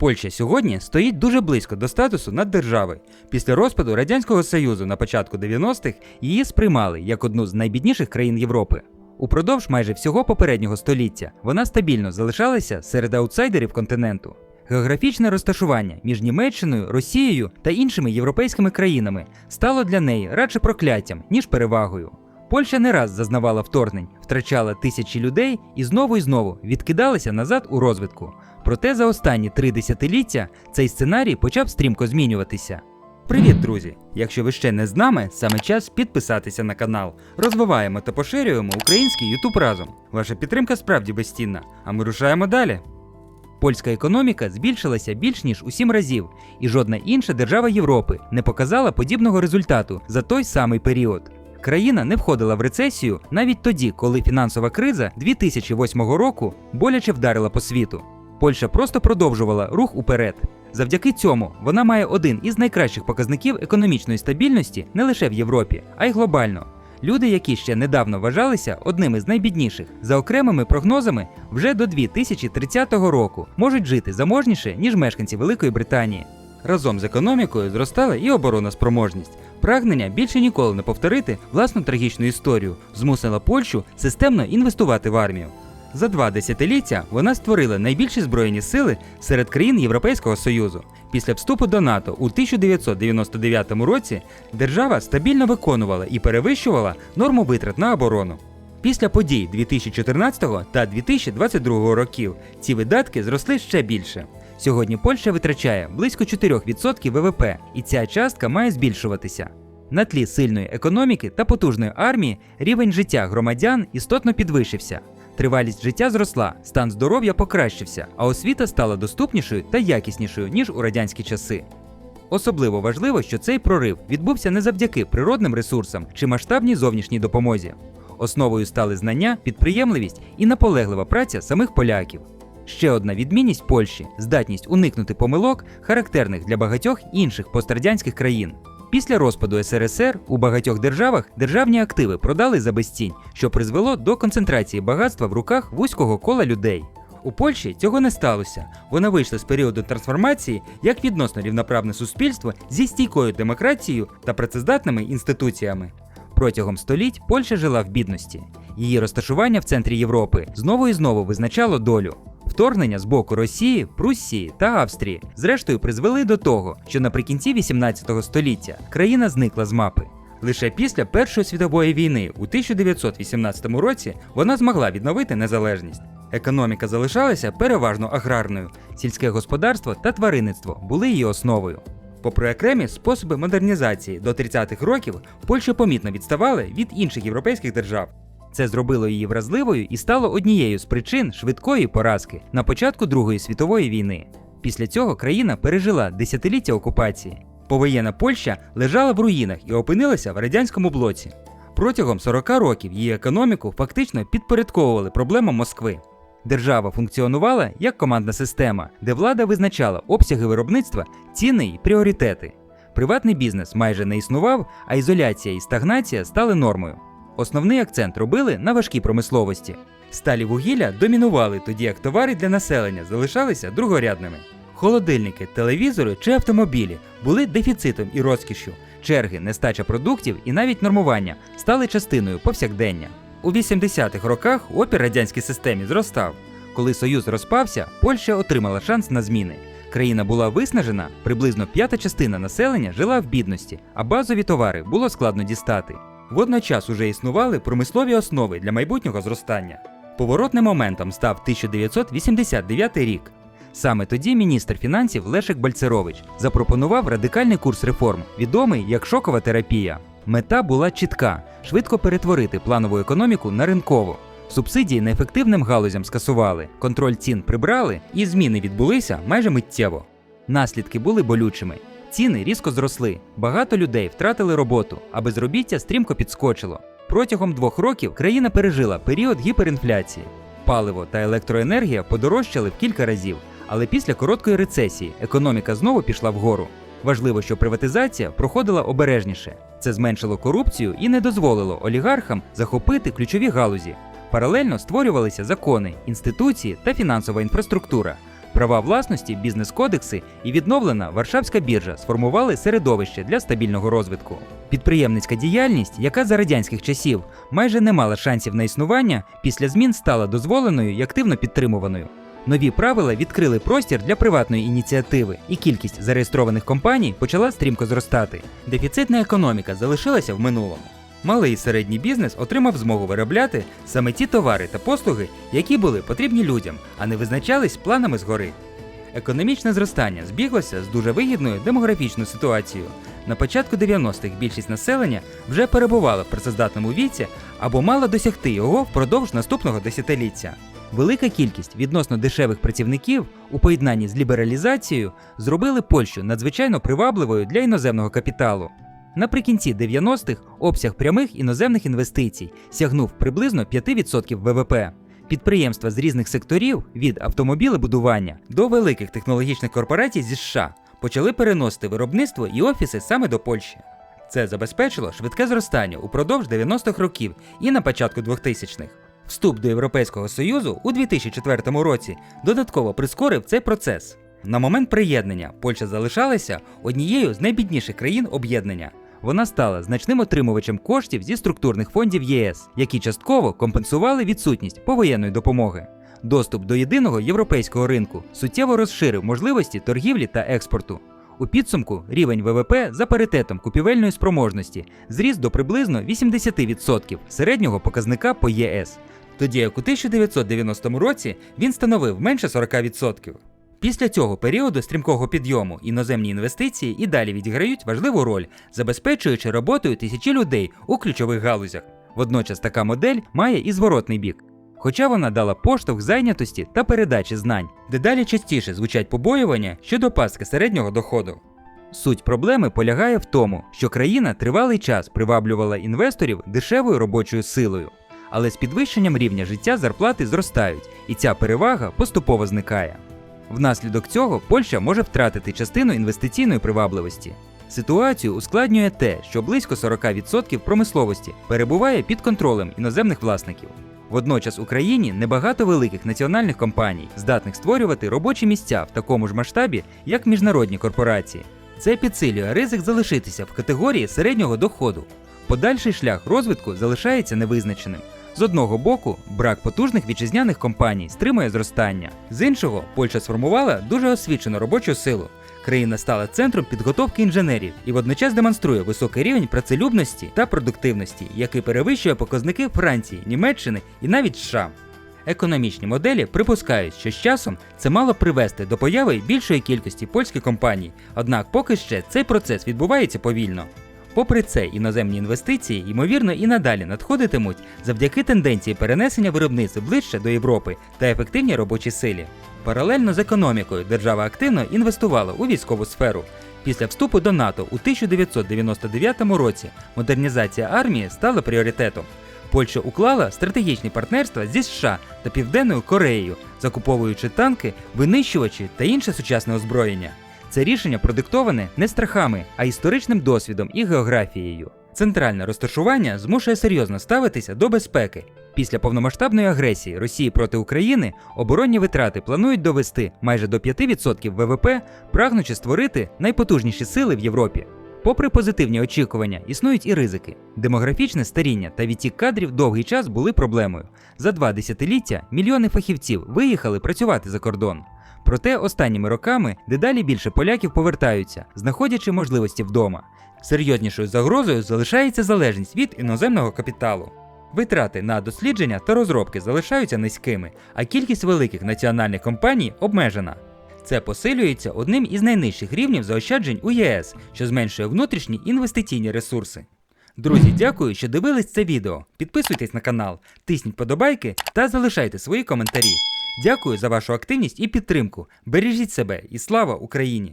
Польща сьогодні стоїть дуже близько до статусу наддержави. Після розпаду Радянського Союзу на початку 90-х її сприймали як одну з найбідніших країн Європи. Упродовж майже всього попереднього століття вона стабільно залишалася серед аутсайдерів континенту. Географічне розташування між Німеччиною, Росією та іншими європейськими країнами стало для неї радше прокляттям, ніж перевагою. Польща не раз зазнавала вторгнень, втрачала тисячі людей і знову і знову відкидалася назад у розвитку. Проте за останні три десятиліття цей сценарій почав стрімко змінюватися. Привіт, друзі! Якщо ви ще не з нами, саме час підписатися на канал. Розвиваємо та поширюємо український Ютуб разом. Ваша підтримка справді безцінна, а ми рушаємо далі. Польська економіка збільшилася більш ніж у сім разів, і жодна інша держава Європи не показала подібного результату за той самий період. Країна не входила в рецесію навіть тоді, коли фінансова криза 2008 року боляче вдарила по світу. Польща просто продовжувала рух уперед. Завдяки цьому вона має один із найкращих показників економічної стабільності не лише в Європі, а й глобально. Люди, які ще недавно вважалися одними з найбідніших, за окремими прогнозами, вже до 2030 року можуть жити заможніше, ніж мешканці Великої Британії. Разом з економікою зростала і оборонна спроможність. Прагнення більше ніколи не повторити власну трагічну історію змусила Польщу системно інвестувати в армію. За два десятиліття вона створила найбільші збройні сили серед країн Європейського Союзу. Після вступу до НАТО у 1999 році держава стабільно виконувала і перевищувала норму витрат на оборону. Після подій 2014 та 2022 років ці видатки зросли ще більше. Сьогодні Польща витрачає близько 4% ВВП, і ця частка має збільшуватися. На тлі сильної економіки та потужної армії рівень життя громадян істотно підвищився. Тривалість життя зросла, стан здоров'я покращився, а освіта стала доступнішою та якіснішою, ніж у радянські часи. Особливо важливо, що цей прорив відбувся не завдяки природним ресурсам чи масштабній зовнішній допомозі. Основою стали знання, підприємливість і наполеглива праця самих поляків. Ще одна відмінність Польщі здатність уникнути помилок, характерних для багатьох інших пострадянських країн. Після розпаду СРСР у багатьох державах державні активи продали за безцінь, що призвело до концентрації багатства в руках вузького кола людей. У Польщі цього не сталося. Вона вийшла з періоду трансформації як відносно рівноправне суспільство зі стійкою демократією та працездатними інституціями. Протягом століть Польща жила в бідності. Її розташування в центрі Європи знову і знову визначало долю. Вторгнення з боку Росії, Пруссії та Австрії зрештою призвели до того, що наприкінці 18 століття країна зникла з мапи. Лише після Першої світової війни у 1918 році вона змогла відновити незалежність. Економіка залишалася переважно аграрною, сільське господарство та тваринництво були її основою. Попри окремі способи модернізації до 30-х років, Польща помітно відставала від інших європейських держав. Це зробило її вразливою і стало однією з причин швидкої поразки на початку Другої світової війни. Після цього країна пережила десятиліття окупації. Повоєнна Польща лежала в руїнах і опинилася в радянському блоці. Протягом 40 років її економіку фактично підпорядковували проблемам Москви. Держава функціонувала як командна система, де влада визначала обсяги виробництва, ціни й пріоритети. Приватний бізнес майже не існував, а ізоляція і стагнація стали нормою. Основний акцент робили на важкій промисловості. Сталі вугілля домінували, тоді як товари для населення залишалися другорядними. Холодильники, телевізори чи автомобілі були дефіцитом і розкішшю. Черги, нестача продуктів і навіть нормування стали частиною повсякдення. У 80-х роках опір радянській системі зростав. Коли Союз розпався, Польща отримала шанс на зміни. Країна була виснажена, приблизно п'ята частина населення жила в бідності, а базові товари було складно дістати. Водночас уже існували промислові основи для майбутнього зростання. Поворотним моментом став 1989 рік. Саме тоді міністр фінансів Лешик Бальцерович запропонував радикальний курс реформ, відомий як шокова терапія. Мета була чітка: швидко перетворити планову економіку на ринкову. Субсидії неефективним галузям скасували, контроль цін прибрали, і зміни відбулися майже миттєво. Наслідки були болючими. Ціни різко зросли, багато людей втратили роботу, а безробіття стрімко підскочило. Протягом двох років країна пережила період гіперінфляції. Паливо та електроенергія подорожчали в кілька разів, але після короткої рецесії економіка знову пішла вгору. Важливо, що приватизація проходила обережніше. Це зменшило корупцію і не дозволило олігархам захопити ключові галузі. Паралельно створювалися закони, інституції та фінансова інфраструктура. Права власності, бізнес-кодекси і відновлена Варшавська біржа сформували середовище для стабільного розвитку. Підприємницька діяльність, яка за радянських часів майже не мала шансів на існування, після змін стала дозволеною і активно підтримуваною. Нові правила відкрили простір для приватної ініціативи, і кількість зареєстрованих компаній почала стрімко зростати. Дефіцитна економіка залишилася в минулому. Малий і середній бізнес отримав змогу виробляти саме ті товари та послуги, які були потрібні людям, а не визначались планами згори. Економічне зростання збіглося з дуже вигідною демографічною ситуацією. На початку 90-х більшість населення вже перебувала в працездатному віці або мала досягти його впродовж наступного десятиліття. Велика кількість відносно дешевих працівників у поєднанні з лібералізацією зробили Польщу надзвичайно привабливою для іноземного капіталу. Наприкінці 90-х обсяг прямих іноземних інвестицій сягнув приблизно 5% ВВП. Підприємства з різних секторів від автомобілебудування до великих технологічних корпорацій зі США почали переносити виробництво і офіси саме до Польщі. Це забезпечило швидке зростання упродовж 90-х років і на початку 2000-х. Вступ до Європейського Союзу у 2004 році додатково прискорив цей процес. На момент приєднання Польща залишалася однією з найбідніших країн об'єднання. Вона стала значним отримувачем коштів зі структурних фондів ЄС, які частково компенсували відсутність повоєнної допомоги. Доступ до єдиного європейського ринку суттєво розширив можливості торгівлі та експорту. У підсумку рівень ВВП за паритетом купівельної спроможності зріс до приблизно 80% середнього показника по ЄС, тоді як у 1990 році він становив менше 40%. Після цього періоду стрімкого підйому іноземні інвестиції і далі відіграють важливу роль, забезпечуючи роботою тисячі людей у ключових галузях. Водночас така модель має і зворотний бік. Хоча вона дала поштовх зайнятості та передачі знань, дедалі частіше звучать побоювання щодо пастки середнього доходу. Суть проблеми полягає в тому, що країна тривалий час приваблювала інвесторів дешевою робочою силою, але з підвищенням рівня життя зарплати зростають, і ця перевага поступово зникає. Внаслідок цього Польща може втратити частину інвестиційної привабливості. Ситуацію ускладнює те, що близько 40% промисловості перебуває під контролем іноземних власників. Водночас Україні небагато великих національних компаній, здатних створювати робочі місця в такому ж масштабі, як міжнародні корпорації. Це підсилює ризик залишитися в категорії середнього доходу. Подальший шлях розвитку залишається невизначеним. З одного боку, брак потужних вітчизняних компаній стримує зростання. З іншого, Польща сформувала дуже освічену робочу силу. Країна стала центром підготовки інженерів і водночас демонструє високий рівень працелюбності та продуктивності, який перевищує показники Франції, Німеччини і навіть США. Економічні моделі припускають, що з часом це мало привести до появи більшої кількості польських компаній, однак поки ще цей процес відбувається повільно. Попри це, іноземні інвестиції, ймовірно, і надалі надходитимуть завдяки тенденції перенесення виробництва ближче до Європи та ефективній робочій силі. Паралельно з економікою держава активно інвестувала у військову сферу. Після вступу до НАТО у 1999 році модернізація армії стала пріоритетом. Польща уклала стратегічні партнерства зі США та Південною Кореєю, закуповуючи танки, винищувачі та інше сучасне озброєння. Це рішення продиктоване не страхами, а історичним досвідом і географією. Центральне розташування змушує серйозно ставитися до безпеки. Після повномасштабної агресії Росії проти України оборонні витрати планують довести майже до 5% ВВП, прагнучи створити найпотужніші сили в Європі. Попри позитивні очікування, існують і ризики. Демографічне старіння та відтік кадрів довгий час були проблемою. За два десятиліття мільйони фахівців виїхали працювати за кордон. Проте останніми роками дедалі більше поляків повертаються, знаходячи можливості вдома. Серйознішою загрозою залишається залежність від іноземного капіталу. Витрати на дослідження та розробки залишаються низькими, а кількість великих національних компаній обмежена. Це посилюється одним із найнижчих рівнів заощаджень у ЄС, що зменшує внутрішні інвестиційні ресурси. Друзі, дякую, що дивились це відео. Підписуйтесь на канал, тисніть подобайки та залишайте свої коментарі. Дякую за вашу активність і підтримку. Бережіть себе і слава Україні!